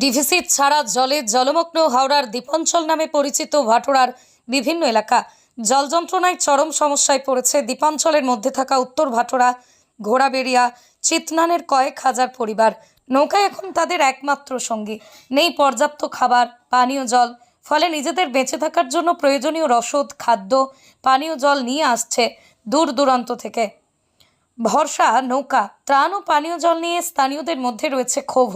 DVC ছাড়া জলে জলমগ্ন হাওড়ার দ্বীপাঞ্চল নামে পরিচিত ভাটোরার বিভিন্ন এলাকা। জল যন্ত্রণায় চরম সমস্যায় পড়েছে দ্বীপাঞ্চলের মধ্যে থাকা উত্তর ভাটোরা, ঘোড়াবেড়িয়া, চিতনানের কয়েক হাজার পরিবার। নৌকা এখন তাদের একমাত্র সঙ্গী। নেই পর্যাপ্ত খাবার, পানীয় জল, ফলে নিজেদের বেঁচে থাকার জন্য প্রয়োজনীয় রসদ, খাদ্য, পানীয় জল নিয়ে আসছে দূর দূরান্ত থেকে। ভরসা, নৌকা, ত্রাণ ও পানীয় জল নিয়ে স্থানীয়দের মধ্যে রয়েছে ক্ষোভ।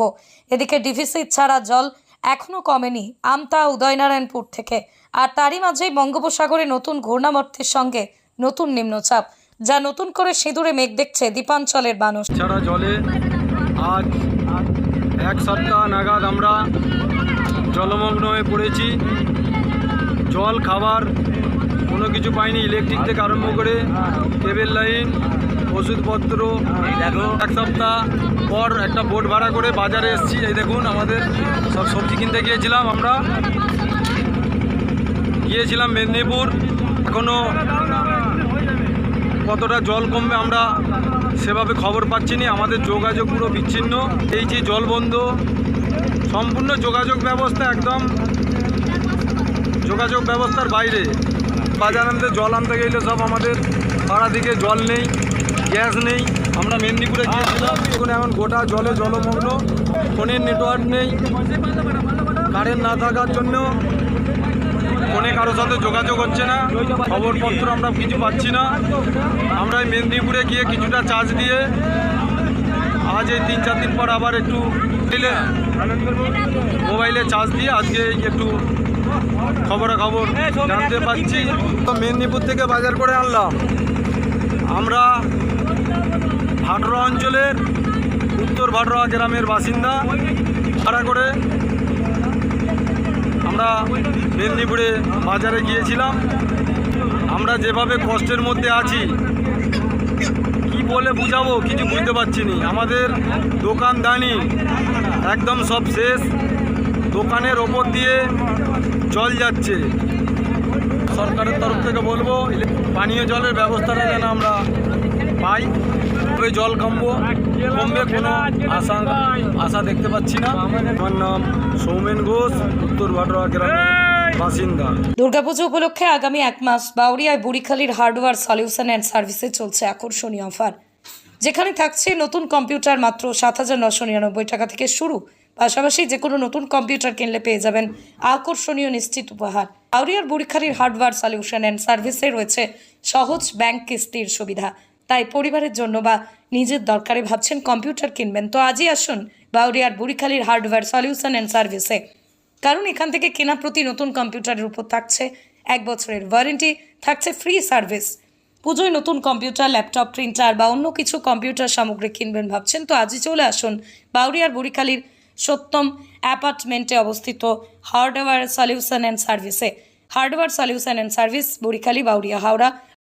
এদিকে ডিভিসি ছাড়া জল এখনও কমেনি আমতা, উদয়নারায়ণপুর থেকে। আর তারই মাঝেই বঙ্গোপসাগরে নতুন ঘূর্ণাবর্তের সঙ্গে নতুন নিম্নচাপ, যা নতুন করে সিঁদুরে মেঘ দেখছে দ্বীপাঞ্চলের মানুষ। ছাড়া জলে আজ এক সপ্তাহ নাগাদ আমরা জলমগ্ন হয়ে পড়েছি। জল, খাবার, কোনো কিছু পাইনি। ইলেকট্রিক থেকে আরম্ভ করে কেবল লাইন ওষুধপত্র এক সপ্তাহ পর একটা বোট ভাড়া করে বাজারে এসেছি। এই দেখুন, আমাদের সব সবজি কিনতে গিয়েছিলাম আমরা। গিয়েছিলাম মেদিনীপুর। এখনও কতটা জল কমবে আমরা সেভাবে খবর পাচ্ছি না। আমাদের যোগাযোগ পুরো বিচ্ছিন্ন। এই যে জল বন্ধ, সম্পূর্ণ যোগাযোগ ব্যবস্থা একদম যোগাযোগ ব্যবস্থার বাইরে। বাজার আনতে, জল আনতে গেলে সব আমাদের পাড়া দিকে জল নেই। গ্যাস নেই, আমরা মেদিনীপুরে গিয়েছিলাম এখন এখন গোটা জলে জলমগ্ন, ফোনের নেটওয়ার্ক নেই, কারেন্ট না থাকার জন্য ফোনে কারোর সাথে যোগাযোগ হচ্ছে না, খবরপত্র আমরা কিছু পাচ্ছি না। আমরা এই মেদিনীপুরে গিয়ে কিছুটা চার্জ দিয়ে আজ এই তিন চার দিন পর আবার একটু দিলে মোবাইলে চার্জ দিয়ে আজকে একটু খবরাখবর জানতে পারছি। তো মেদিনীপুর থেকে বাজার করে আনলাম। আমরা ভাটরা অঞ্চলের উত্তর ভাটরা গ্রামের বাসিন্দা ভাড়া করে আমরা মেদিনীপুরে বাজারে গিয়েছিলাম। আমরা যেভাবে কষ্টের মধ্যে আছি, কি বলে বুঝাবো কিছু বুঝতে পারছি না। আমাদের দোকানদানি একদম সব শেষ। দোকানের ওপর দিয়ে জল যাচ্ছে। সরকারের তরফ থেকে বলব পানীয় জলের ব্যবস্থাটা যেন আমরা পাই। তবে জল কমবো, কমবে কোনো আশা আশা দেখতে পাচ্ছি না। আমার নাম সৌমেন ঘোষ, উত্তর ভাটরা গ্রামের বাসিন্দা। দুর্গাপুজো উপলক্ষে আগামী এক মাস বাউরিয়ায় বুড়িখালীর হার্ডওয়্যার সলিউশন অ্যান্ড সার্ভিসে চলছে আকর্ষণীয় অফার। যেখানে থাকছে নতুন কম্পিউটার মাত্র সাত হাজার নশো নিরানব্বই টাকা থেকে শুরু। পাশাপাশি যে কোনো নতুন কম্পিউটার কিনলে পেয়ে যাবেন আকর্ষণীয় নিশ্চিত উপহার। বাউরিয়ার বুড়িখালীর হার্ডওয়্যার সলিউশন অ্যান্ড সার্ভিসে রয়েছে সহজ ব্যাংক কিস্তির সুবিধা। তাই পরিবারের জন্য বা নিজের দরকারে ভাবছেন কম্পিউটার কিনবেন। তো আজই আসুন বাউরিয়ার বুড়িখালীর হার্ডওয়্যার সলিউশন অ্যান্ড সার্ভিসে। কারণ এখান থেকে কেনা প্রতি নতুন কম্পিউটারের উপর থাকছে এক বছরের ওয়ারেন্টি, থাকছে ফ্রি সার্ভিস। পুজোয় নতুন কম্পিউটার, ল্যাপটপ, প্রিন্টার বা অন্য কিছু কম্পিউটার সামগ্রী কিনবেন ভাবছেন। তো আজই চলে আসুন বাউরিয়ার বুড়িখালীর সত্যম অ্যাপার্টমেন্টে অবস্থিত হার্ডওয়্যার সলিউশন অ্যান্ড সার্ভিসে hardware solution and service Burikhali Bauria Howrah.